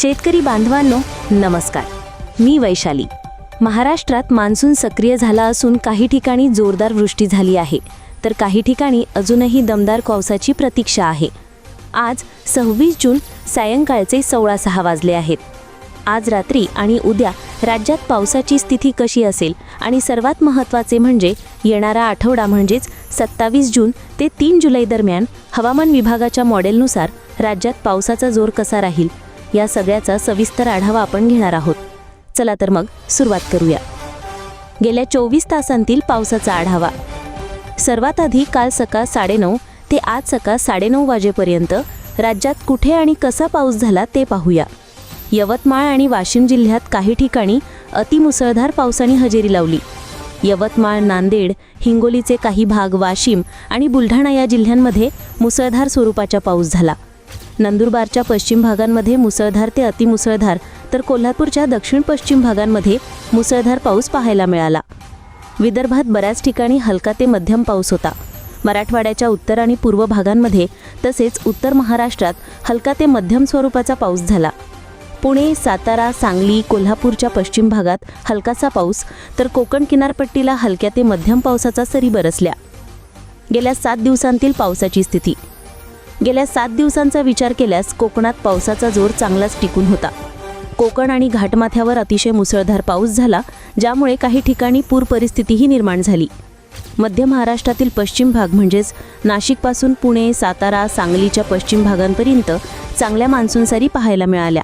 शेतकरी बांधवांनो नमस्कार. मी वैशाली. महाराष्ट्रात मान्सून सक्रिय झाला असून काही ठिकाणी जोरदार वृष्टी झाली आहे. तर काही ठिकाणी अजूनही दमदार पावसाची प्रतीक्षा आहे. आज सव्वीस जून सायंकाळचे सोळा सहा वाजले आहेत. आज रात्री आणि उद्या राज्यात पावसाची स्थिती कशी असेल आणि सर्वात महत्त्वाचे म्हणजे येणारा आठवडा म्हणजेच सत्तावीस जून ते तीन जुलै दरम्यान हवामान विभागाच्या मॉडेलनुसार राज्यात पावसाचा जोर कसा राहील या सगळ्याचा सविस्तर आढावा आपण घेणार आहोत. चला तर मग सुरुवात करूया. गेल्या चोवीस तासांतील पावसाचा आढावा. सर्वात आधी काल सकाळ साडेनऊ ते आज सकाळ साडेनऊ वाजेपर्यंत राज्यात कुठे आणि कसा पाऊस झाला ते पाहूया. यवतमाळ आणि वाशिम जिल्ह्यात काही ठिकाणी अतिमुसळधार पावसाने हजेरी लावली. यवतमाळ नांदेड हिंगोलीचे काही भाग वाशिम आणि बुलढाणा या जिल्ह्यांमध्ये मुसळधार स्वरूपाचा पाऊस झाला. नंदुरबारच्या पश्चिम भागांमध्ये मुसळधार ते अतिमुसळधार तर कोल्हापूरच्या दक्षिण पश्चिम भागांमध्ये मुसळधार पाऊस पाहायला मिळाला. विदर्भात बऱ्याच ठिकाणी हलका ते मध्यम पाऊस होता. मराठवाड्याच्या उत्तर आणि पूर्व भागांमध्ये तसेच उत्तर महाराष्ट्रात हलका ते मध्यम स्वरूपाचा पाऊस झाला. पुणे सातारा सांगली कोल्हापूरच्या पश्चिम भागात हलकासा पाऊस तर कोकण किनारपट्टीला हलक्या ते मध्यम पावसाचा सरी बरसल्या. गेल्या सात दिवसांतील पावसाची स्थिती गेल्या सात दिवसांचा विचार केल्यास कोकणात पावसाचा जोर चांगलाच टिकून होता. कोकण आणि घाटमाथ्यावर अतिशय मुसळधार पाऊस झाला ज्यामुळे काही ठिकाणी पूर परिस्थितीही निर्माण झाली. मध्य महाराष्ट्रातील पश्चिम भाग म्हणजेच नाशिकपासून पुणे सातारा सांगलीच्या पश्चिम भागांपर्यंत चांगल्या मान्सूनसारी पाहायला मिळाल्या.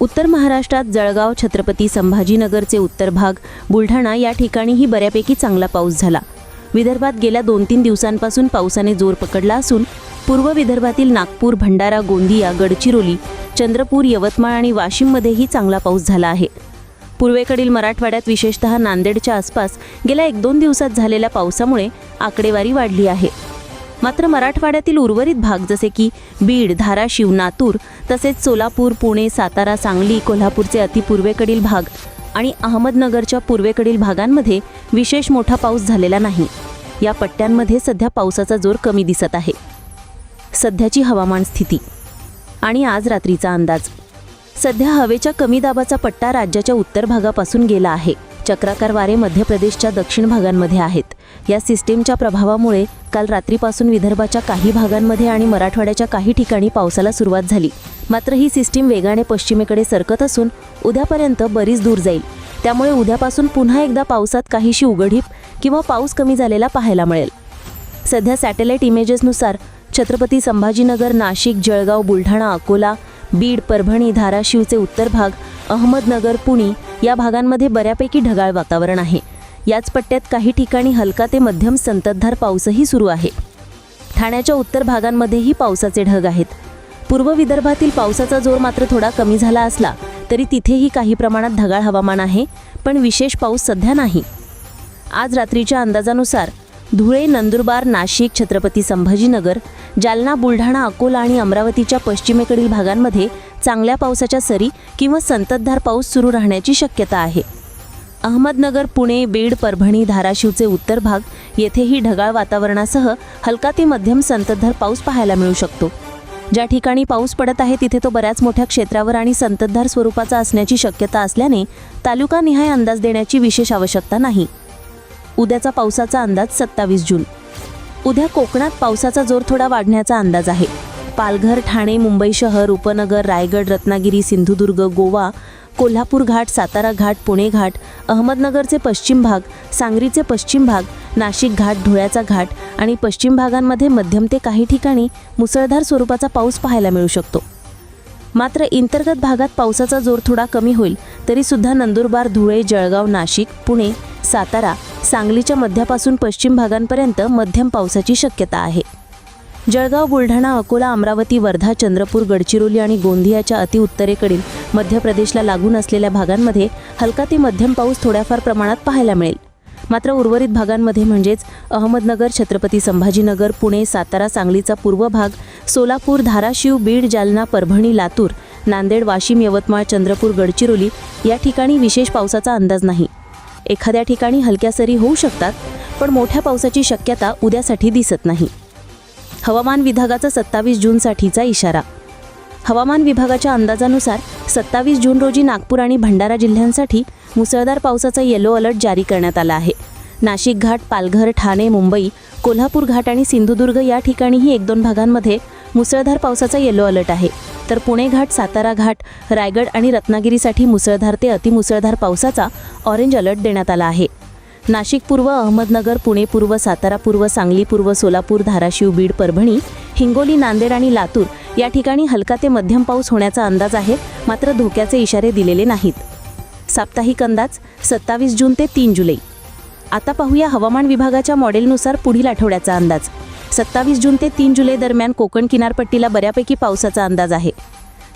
उत्तर महाराष्ट्रात जळगाव छत्रपती संभाजीनगरचे उत्तर भाग बुलढाणा या ठिकाणीही बऱ्यापैकी चांगला पाऊस झाला. विदर्भात गेल्या दोन तीन दिवसांपासून पावसाने जोर पकडला असून पूर्व विदर्भातील नागपूर भंडारा गोंदिया गडचिरोली चंद्रपूर यवतमाळ आणि वाशिममध्येही चांगला पाऊस झाला आहे. पूर्वेकडील मराठवाड्यात विशेषतः नांदेडच्या आसपास गेल्या एक दोन दिवसात झालेल्या पावसामुळे आकडेवारी वाढली आहे. मात्र मराठवाड्यातील उर्वरित भाग जसे की बीड धाराशिव नातूर तसेच सोलापूर पुणे सातारा सांगली कोल्हापूरचे अतिपूर्वेकडील भाग आणि अहमदनगरच्या पूर्वेकडील भागांमध्ये विशेष मोठा पाऊस झालेला नाही. या पट्ट्यांमध्ये सध्या पावसाचा जोर कमी दिसत आहे. सध्याची हवामान स्थिती आणि आज रात्रीचा अंदाज. सध्या हवेच्या कमी दाबाचा पट्टा राज्याच्या उत्तर भागापासून गेला आहे. चक्राकार वारे मध्य प्रदेशच्या दक्षिण भागांमध्ये आहेत. या सिस्टीमच्या प्रभावामुळे काल रात्रीपासून विदर्भाच्या काही भागांमध्ये आणि मराठवाड्याच्या काही ठिकाणी पावसाला सुरुवात झाली. मात्र ही सिस्टीम वेगाने पश्चिमेकडे सरकत असून उद्यापर्यंत बरीच दूर जाईल. त्यामुळे उद्यापासून पुन्हा एकदा पावसात काहीशी उघडीप किंवा पाऊस कमी झालेला पाहायला मिळेल. सध्या सॅटेलाईट इमेजेसनुसार छत्रपती संभाजीनगर नाशिक जळगाव बुलढाणा अकोला बीड परभणी धाराशिवचे उत्तर भाग अहमदनगर पुणे या भागांमध्ये बऱ्यापैकी ढगाळ वातावरण आहे. याच पट्ट्यात काही ठिकाणी हलका ते मध्यम संततधार पाऊसही सुरू आहे. ठाण्याच्या उत्तर भागांमध्येही पावसाचे ढग आहेत. पूर्व विदर्भातील पावसाचा जोर मात्र थोडा कमी झाला असला तरी तिथेही काही प्रमाणात ढगाळ हवामान आहे पण विशेष पाऊस सध्या नाही. आज रात्रीच्या अंदाजानुसार धुळे नंदुरबार नाशिक छत्रपती संभाजीनगर जालना बुलढाणा अकोला आणि अमरावतीच्या पश्चिमेकडील भागांमध्ये चांगल्या पावसाच्या सरी किंवा संततधार पाऊस सुरू राहण्याची शक्यता आहे. अहमदनगर पुणे बीड परभणी धाराशिवचे उत्तर भाग येथेही ढगाळ वातावरणासह हलका ते मध्यम संततधार पाऊस पाहायला मिळू शकतो. ज्या ठिकाणी पाऊस पडत आहे तिथे तो बऱ्याच मोठ्या क्षेत्रावर आणि संततधार स्वरूपाचा असण्याची शक्यता असल्याने तालुकानिहाय अंदाज देण्याची विशेष आवश्यकता नाही. उद्याचा पावसाचा अंदाज सत्तावीस जून. उद्या कोकणात पावसाचा जोर थोडा वाढण्याचा अंदाज आहे. पालघर ठाणे मुंबई शहर उपनगर रायगड रत्नागिरी सिंधुदुर्ग गोवा कोल्हापूर घाट सातारा घाट पुणे घाट अहमदनगरचे पश्चिम भाग सांगरीचे पश्चिम भाग नाशिक घाट धुळ्याचा घाट आणि पश्चिम भागांमध्ये मध्यम ते काही ठिकाणी मुसळधार स्वरूपाचा पाऊस पाहायला मिळू शकतो. मात्र अंतर्गत भागात पावसाचा जोर थोडा कमी होईल तरी सुद्धा नंदुरबार धुळे जळगाव नाशिक पुणे सातारा सांगलीच्या मध्यापासून पश्चिम भागांपर्यंत मध्यम पावसाची शक्यता आहे. जळगाव बुलढाणा अकोला अमरावती वर्धा चंद्रपूर गडचिरोली आणि गोंदियाच्या अतिउत्तरेकडील मध्य प्रदेशला लागून असलेल्या भागांमध्ये हलका ते मध्यम पाऊस थोड्याफार प्रमाणात पाहायला मिळेल. मात्र उर्वरित भागांमध्ये म्हणजेच अहमदनगर छत्रपती संभाजीनगर पुणे सातारा सांगलीचा पूर्व भाग सोलापूर धाराशिव बीड जालना परभणी लातूर नांदेड वाशिम यवतमाळ चंद्रपूर गडचिरोली या ठिकाणी विशेष पावसाचा अंदाज नाही. एखाद्या ठिकाणी हलक्या सरी होऊ शकतात पण मोठ्या पावसाची शक्यता उद्यासाठी दिसत नाही. हवामान विभागाचा सत्तावीस जूनसाठीचा इशारा हवामान विभागाच्या अंदाजानुसार सत्तावीस जून रोजी नागपूर आणि भंडारा जिल्ह्यांसाठी मुसळधार पावसाचा येलो अलर्ट जारी करण्यात आला आहे. नाशिक घाट पालघर ठाणे मुंबई कोल्हापूर घाट आणि सिंधुदुर्ग या ठिकाणीही एक दोन भागांमध्ये मुसळधार पावसाचा येलो अलर्ट आहे. तर पुणे घाट सातारा घाट रायगड आणि रत्नागिरीसाठी मुसळधार ते अतिमुसळधार पावसाचा ऑरेंज अलर्ट देण्यात आला आहे. नाशिक पूर्व अहमदनगर पुणे पूर्व सातारा पूर्व सांगली पूर्व सोलापूर धाराशिव बीड परभणी हिंगोली नांदेड आणि लातूर या ठिकाणी हलका ते मध्यम पाऊस होण्याचा अंदाज आहे मात्र धोक्याचे इशारे दिलेले नाहीत. साप्ताहिक अंदाज सत्तावीस जून ते तीन जुलै. आता पाहूया हवामान विभागाच्या मॉडेलनुसार पुढील आठवड्याचा अंदाज. सत्तावीस जून ते तीन जुलै दरम्यान कोकण किनारपट्टीला बऱ्यापैकी पावसाचा अंदाज आहे.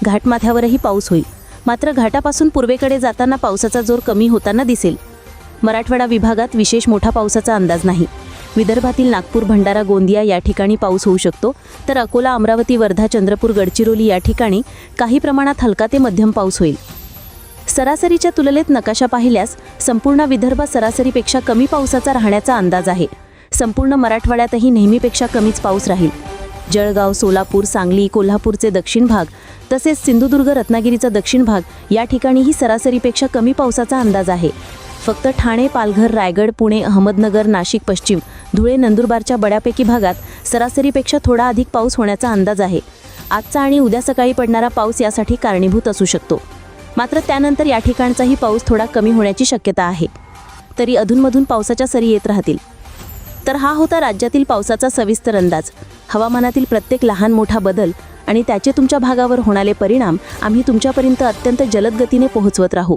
घाटमाथ्यावरही पाऊस होईल. मात्र घाटापासून पूर्वेकडे जाताना पावसाचा जोर कमी होताना दिसेल. मराठवाडा विभागात विशेष मोठा पावसाचा अंदाज नाही. विदर्भातील नागपूर भंडारा गोंदिया या ठिकाणी पाऊस होऊ शकतो. तर अकोला अमरावती वर्धा चंद्रपूर गडचिरोली या ठिकाणी काही प्रमाणात हलका ते मध्यम पाऊस होईल. सरासरीच्या तुलनेत नकाशा पाहिल्यास संपूर्ण विदर्भ सरासरीपेक्षा कमी पावसाचा राहण्याचा अंदाज आहे. संपूर्ण मराठवाड्यातही नेहमीपेक्षा कमीच पाऊस राहील. जळगाव सोलापूर सांगली कोल्हापूरचे दक्षिण भाग तसेच सिंधुदुर्ग रत्नागिरीचा दक्षिण भाग या ठिकाणीही सरासरीपेक्षा कमी पावसाचा अंदाज आहे. फक्त ठाणे पालघर रायगड पुणे अहमदनगर नाशिक पश्चिम धुळे नंदुरबारच्या बऱ्यापैकी भागात सरासरीपेक्षा थोडा अधिक पाऊस होण्याचा अंदाज आहे. आजचा आणि उद्या सकाळी पडणारा पाऊस यासाठी कारणीभूत असू शकतो. मात्र त्यानंतर या ठिकाणचाही पाऊस थोडा कमी होण्याची शक्यता आहे. तरी अधूनमधून पावसाच्या सरी येत राहतील. तर हा होता राज्यातील पावसाचा सविस्तर अंदाज. हवामानातील प्रत्येक लहान मोठा बदल आणि त्याचे तुमच्या भागावर होणारे परिणाम आम्ही तुमच्यापर्यंत अत्यंत जलद गतीने पोहोचवत राहू.